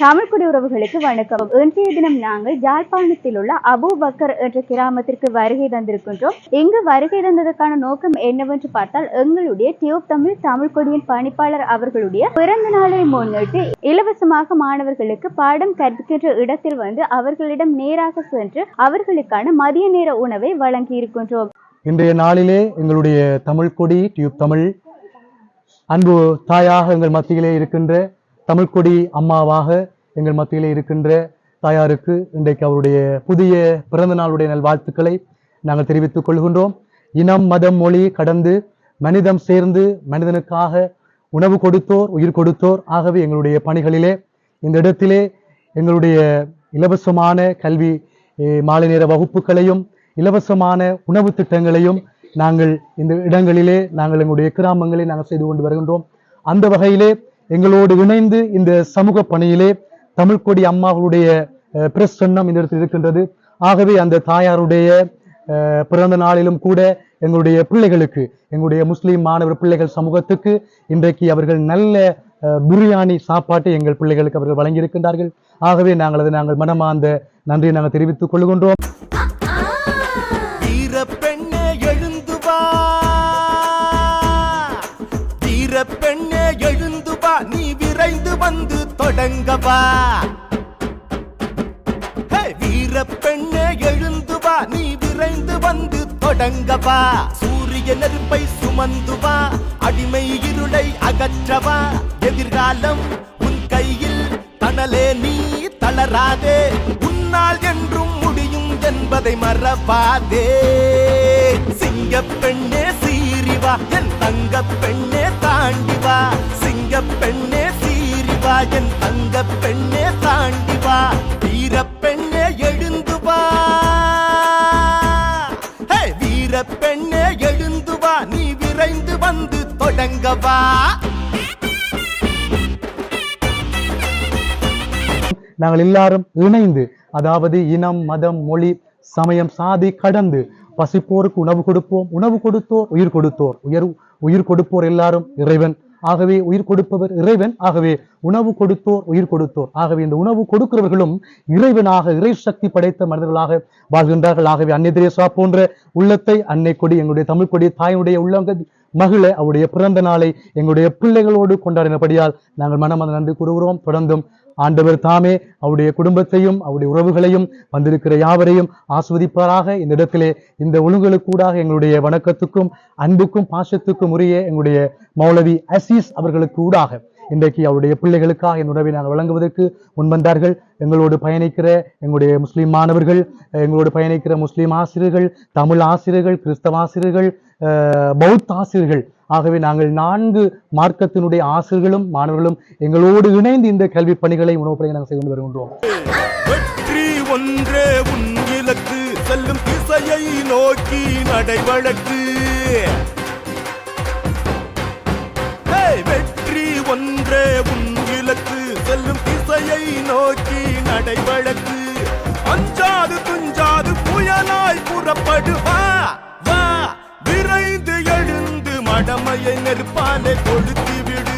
தமிழ்குடி உறவுகளுக்கு வணக்கம். இன்றைய தினம் நாங்கள் யாழ்ப்பாணத்தில் உள்ள அபூபக்கர் என்ற கிராமத்திற்கு வருகை தந்திருக்கின்றோம். இங்கு வருகை தந்ததற்கான நோக்கம் என்னவென்று பார்த்தால் எங்களுடைய டியூப் தமிழ் தமிழ்கொடியின் பணிப்பாளர் அவர்களுடைய பிறந்த நாளை முன்னிட்டு இலவசமாக மாணவர்களுக்கு பாடம் கற்பிக்கின்ற இடத்தில் வந்து அவர்களிடம் நேராக சென்று அவர்களுக்கான மதிய நேர உணவை வழங்கி இருக்கின்றோம் இன்றைய நாளிலே எங்களுடைய தமிழ் கொடி டியூப் தமிழ் அன்பு தாயாக எங்கள் மத்தியிலே இருக்கின்ற தமிழ்கொடி அம்மாவாக எங்கள் மத்தியில் இருக்கின்ற தாயாருக்கு இன்றைக்கு அவருடைய புதிய பிறந்த நாளுடைய நல்வாழ்த்துக்களை நாங்கள் தெரிவித்துக் கொள்கின்றோம். இனம் மதம் மொழி கடந்து மனிதம் சேர்ந்து மனிதனுக்காக உணவு கொடுத்தோர் உயிர் கொடுத்தோர் ஆகவே எங்களுடைய பணிகளிலே இந்த இடத்திலே எங்களுடைய இலவசமான கல்வி மாலை நேர வகுப்புகளையும் இலவசமான உணவு திட்டங்களையும் நாங்கள் இந்த இடங்களிலே நாங்கள் எங்களுடைய கிராமங்களில் நாங்கள் செய்து கொண்டு வருகின்றோம். அந்த வகையிலே எங்களோடு இணைந்து இந்த சமூக பணியிலே தமிழ் கொடி அம்மாவுடைய பிரஸ் பிரசன்னம் இந்த இடத்தில் இருக்கின்றது. ஆகவே அந்த தாயாருடைய பிறந்த நாளிலும் கூட எங்களுடைய பிள்ளைகளுக்கு எங்களுடைய முஸ்லீம் மாணவர் பிள்ளைகள் சமூகத்துக்கு இன்றைக்கு அவர்கள் நல்ல பிரியாணி சாப்பாட்டை எங்கள் பிள்ளைகளுக்கு அவர்கள் வழங்கியிருக்கின்றார்கள். ஆகவே நாங்கள் அதை நாங்கள் மனமார்ந்த நன்றியை நாங்கள் தெரிவித்துக் கொள்கின்றோம். வந்து வீர பெண்ணே எழுந்து வா. நீ விரைந்து வந்து தொடங்க சூரிய நெருப்பை சுமந்து வா. அடிமை இருளை அகற்றவா? எதிர்காலம் உன் கையில் தணலே நீ தளராதே. உன்னால் என்றும் முடியும் என்பதை மறவாதே. சிங்க பெண்ணே சீறிவா என் தங்க பெண்ணே தாண்டிவா என் தங்க பெண்ணே தாண்டி வா வீர பெண்ணே எழுந்து வா. வீர பெண்ணே எழுந்து வா நீ விரைந்து வந்து தொடங்க வா. நாங்கள் எல்லாரும் இணைந்து அதாவது இனம் மதம் மொழி சமயம் சாதி கடந்து பசிப்போருக்கு உணவு கொடுப்போம் உணவு கொடுத்தோர் உயிர் கொடுத்தோர் உயர் உயிர் கொடுப்போர் எல்லாரும் இறைவன். ஆகவே உயிர் கொடுப்பவர் இறைவன். ஆகவே உணவு கொடுத்தோர் உயிர் கொடுத்தோர். ஆகவே இந்த உணவு கொடுக்கிறவர்களும் இறைவனாக இறை சக்தி படைத்த மனிதர்களாக வாழ்கின்றார்கள். ஆகவே அன்னை தெரேசா போன்ற உள்ளத்தை அன்னை கொடி எங்களுடைய தமிழ் கொடி தாயினுடைய உள்ளங்க மகிழ அவருடைய பிறந்த நாளை எங்களுடைய பிள்ளைகளோடு கொண்டாடினபடியால் நாங்கள் மனமத நன்றி கூறுகிறோம். தொடர்ந்தும் ஆண்டவர் தாமே அவருடைய குடும்பத்தையும் அவருடைய உறவுகளையும் வந்திருக்கிற யாவரையும் ஆஸ்வதிப்பாராக. இந்த இடத்திலே இந்த ஒழுங்குகளுக்கூடாக எங்களுடைய வணக்கத்துக்கும் அன்புக்கும் பாசத்துக்கும் உரிய எங்களுடைய மௌலவி அசீஸ் அவர்களுக்கு ஊடாக இன்றைக்கு அவருடைய பிள்ளைகளுக்காக இந்த உணவை நாங்கள் வழங்குவதற்கு முன்வந்தார்கள் எங்களோடு பயணிக்கிற எங்களுடைய முஸ்லீம் மாணவர்கள் எங்களோடு பயணிக்கிற முஸ்லீம் ஆசிரியர்கள் தமிழ் ஆசிரியர்கள் கிறிஸ்தவ ஆசிரியர்கள் பௌத்த ஆசிரியர்கள். ஆகவே நாங்கள் நான்கு மார்க்கத்தினுடைய ஆசிரியர்களும் மாணவர்களும் எங்களோடு இணைந்து இந்த கல்வி பணிகளை உணவுப் பணிகளை நாங்கள் செய்து கொண்டு வருகின்றோம். வெற்றி ஒன்றே உன் இலக்கு. செல்லும் திசையை நோக்கி நடைவழக்கு. வெற்றி ஒன்றே உன் இலக்கு. செல்லும் திசையை நோக்கி நடைவழக்கு. அஞ்சாது துஞ்சாது புயலாய் புறப்படுவா. வா விரைந்து எழுந்து மடமையை நெருப்பாலே கொளுத்தி விடு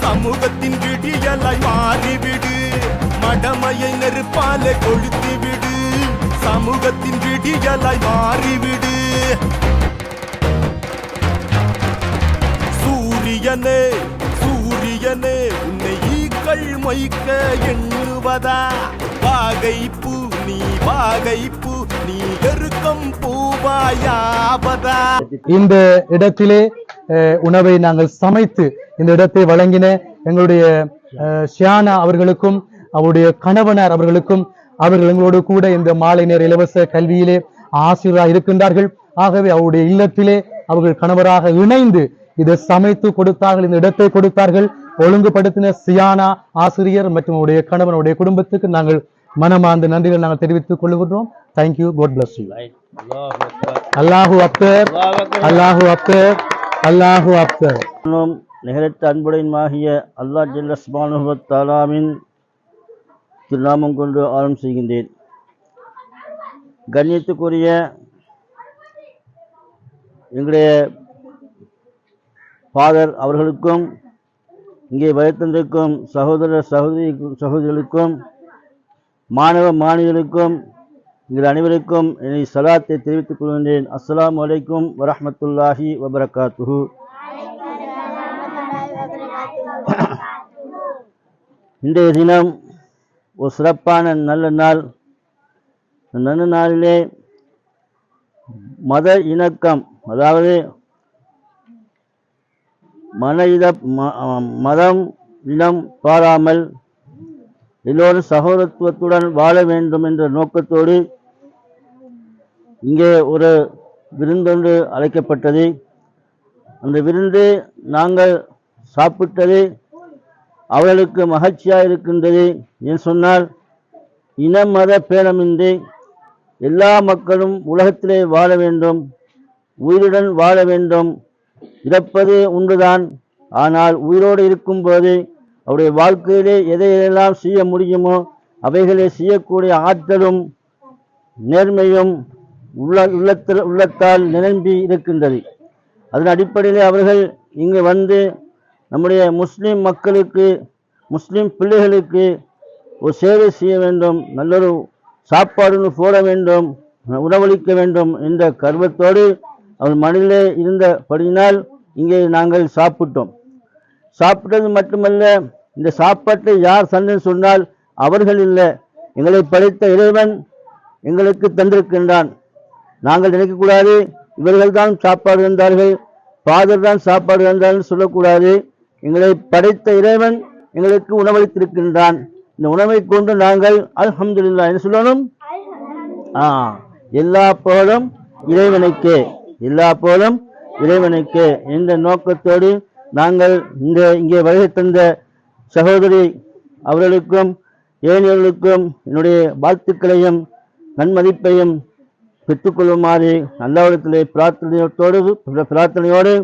சமூகத்தின் விடியலாய் மாறிவிடு. மடமையை நெருப்பாலே கொளுத்தி விடு சமூகத்தின் விடியலாய் மாறிவிடு. சூரியனே சூரியனே உன்னை ஈக்கள் மொய்க்க எண்ணுவதா? வாகைப்பு நீ வாகைப்பு நீ எருக்கம் பூவாயாவதா? இந்த இடத்திலே உணவை நாங்கள் சமைத்து இந்த இடத்தை வழங்கின எங்களுடைய அஹ், ஷியானா அவர்களுக்கும் அவருடைய கணவனார் அவர்களுக்கும் அவர்கள் எங்களோடு கூட இந்த மாலை நேர இலவச கல்வியிலே ஆசிரியராக இருக்கின்றார்கள். ஆகவே அவருடைய இல்லத்திலே அவர்கள் கணவராக இணைந்து இதை சமைத்து கொடுத்தார்கள் இந்த இடத்தை கொடுத்தார்கள். ஒழுங்குபடுத்தின சியானா ஆசிரியர் மற்றும் அவருடைய கணவனுடைய குடும்பத்துக்கு நாங்கள் மனமார்ந்த நன்றிகள் நாங்கள் தெரிவித்துக் கொள்கின்றோம். தேங்க்யூ காட் பிளஸ் யூ அல்லாஹு அக்பர். அல்லாஹு அக்பர். அல்லாஹு நானும் நிகழ்த்த அன்புடையமாகிய அல்லாஹ் ஜல்ல சுபானுவத் தாலாவின் திருநாமம் கொண்டு ஆரம்பம் செய்கின்றேன். கண்ணியத்துக்குரிய எங்களுடைய ஃபாதர் அவர்களுக்கும் இங்கே வயத்தந்திருக்கும் சகோதர சகோதரி சகோதரிகளுக்கும் மாணவ மாணவிகளுக்கும் எங்கள் அனைவருக்கும் என்னை சலாத்தை தெரிவித்துக் கொள்கின்றேன். அஸ்லாம் வலைக்கும் வரஹ்மத்துல்லாஹி வபரகாத்துஹு. இன்றைய தினம் ஒரு சிறப்பான நல்ல நாள். நல்ல நாளிலே மத இணக்கம் அதாவது மன இத ம- மதம் இனம் பாராமல் எல்லோரும் சகோதரத்துவத்துடன் வாழ வேண்டும் என்ற நோக்கத்தோடு இங்கே ஒரு விருந்தொன்று அழைக்கப்பட்டது. அந்த விருந்து நாங்கள் சாப்பிட்டது அவர்களுக்கு மகிழ்ச்சியாக இருக்கின்றது என்று சொன்னால் இன மத பேணமின்றி எல்லா மக்களும் உலகத்திலே வாழ வேண்டும் உயிருடன் வாழ வேண்டும் இறப்பது உண்டுதான். ஆனால் உயிரோடு இருக்கும்போது அவருடைய வாழ்க்கையிலே எதை எதையெல்லாம் செய்ய முடியுமோ அவைகளை செய்யக்கூடிய ஆற்றலும் நேர்மையும் உள்ள உள்ளத்தில் உள்ளத்தால் நிரம்பி இருக்கின்றது. அதன் அடிப்படையிலே அவர்கள் இங்கு வந்து நம்முடைய முஸ்லிம் மக்களுக்கு முஸ்லிம் பிள்ளைகளுக்கு ஒரு சேவை செய்ய வேண்டும் நல்லொரு சாப்பாடு போட வேண்டும் உணவளிக்க வேண்டும் என்ற கர்வத்தோடு அவர் மனதிலே இருந்தபடியினால் இங்கே நாங்கள் சாப்பிட்டோம். சாப்பிட்டது மட்டுமல்ல இந்த சாப்பாட்டை யார் சந்தன் சொன்னால் அவர்கள் இல்லை. எங்களை படைத்த இறைவன் எங்களுக்கு தந்திருக்கின்றான். நாங்கள் நினைக்கக்கூடாது இவர்கள் தான் சாப்பாடு தந்தார்கள் ஃபாதர் தான் சாப்பாடு தந்தார்கள் சொல்லக்கூடாது. எங்களை படைத்த இறைவன் எங்களுக்கு உணவளித்திருக்கின்றான். இந்த உணவை கொண்டு நாங்கள் அல்ஹம்துலில்லாஹ் என்ன சொல்லணும்? ஆ எல்லா புகழும் இறைவனுக்கே. எல்லா புகழும் இறைவனுக்கு என்ற நோக்கத்தோடு நாங்கள் இந்த இங்கே வருகை தந்த சகோதரி அவர்களுக்கும் ஏனையவர்களுக்கும் என்னுடைய வாழ்த்துக்களையும் நன்மதிப்பையும் பெற்றுக்கொள்ளுமாறு அல்லாவிடத்திலே பிரார்த்தனையோடு பிரார்த்தனையோடு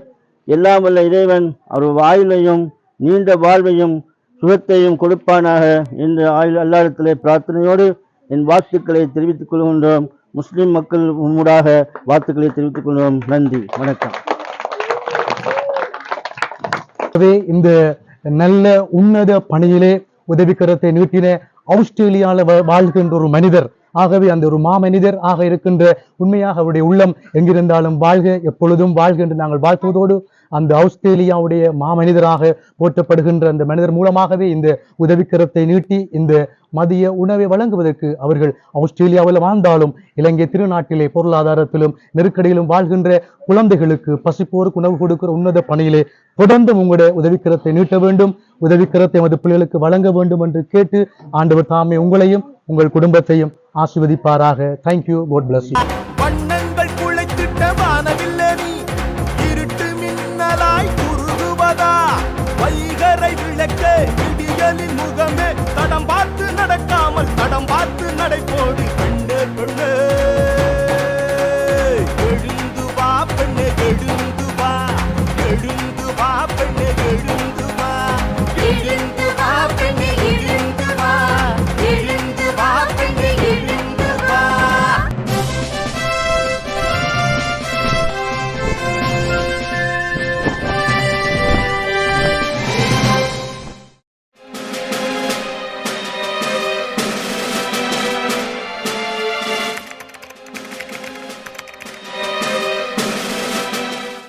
எல்லாம் வல்ல இறைவன் அவர் வாயிலையும் நீண்ட வாழ்வையும் சுகத்தையும் கொடுப்பானாக என்று ஆயுள் அல்லாவிடத்திலே பிரார்த்தனையோடு என் வாழ்த்துக்களை தெரிவித்துக் கொள்கின்றோம். முஸ்லிம் மக்கள் உண்மூடாக வாழ்த்துக்களை தெரிவித்துக் கொள்வோம் நன்றி. வணக்கம். இந்த நல்ல உன்னத பணியிலே உதவிக்கரத்தை நீட்டின ஆஸ்திரேலியாவில் வாழ்கின்ற ஒரு மனிதர் ஆகவே அந்த ஒரு மாமனிதர் ஆக இருக்கின்ற உண்மையாக அவருடைய உள்ளம் எங்கிருந்தாலும் வாழ்க எப்பொழுதும் வாழ்க என்று நாங்கள் வாழ்த்துவதோடு அந்த ஆஸ்திரேலியாவுடைய மாமனிதராக போற்றப்படுகின்ற அந்த மனிதர் மூலமாகவே இந்த உதவிக்கரத்தை நீட்டி இந்த மதிய உணவை வழங்குவதற்கு அவர்கள் ஆஸ்திரேலியாவில் வாழ்ந்தாலும் இலங்கை திருநாட்டிலே பொருளாதாரத்திலும் நெருக்கடியிலும் வாழ்கின்ற குழந்தைகளுக்கு பசிப்போருக்கு உணவு கொடுக்கிற உன்னத பணியிலே தொடர்ந்து உங்களுடைய உதவிக்கரத்தை நீட்ட வேண்டும் உதவிக்கரத்தை எமது பிள்ளைகளுக்கு வழங்க வேண்டும் என்று கேட்டு ஆண்டவர் தாமே உங்களையும் உங்கள் குடும்பத்தையும் ஆசிர்வதிப்பாராக. Thank you God bless you. வண்ணங்கள் குழைத்திட்ட வானவில்லை இருட்டு மின்னலாய் குறுகுவதா? வைகரை விளக்க விடியலின் முகமே தடம் பார்த்து நடக்காமல் தடம் பார்த்து நடை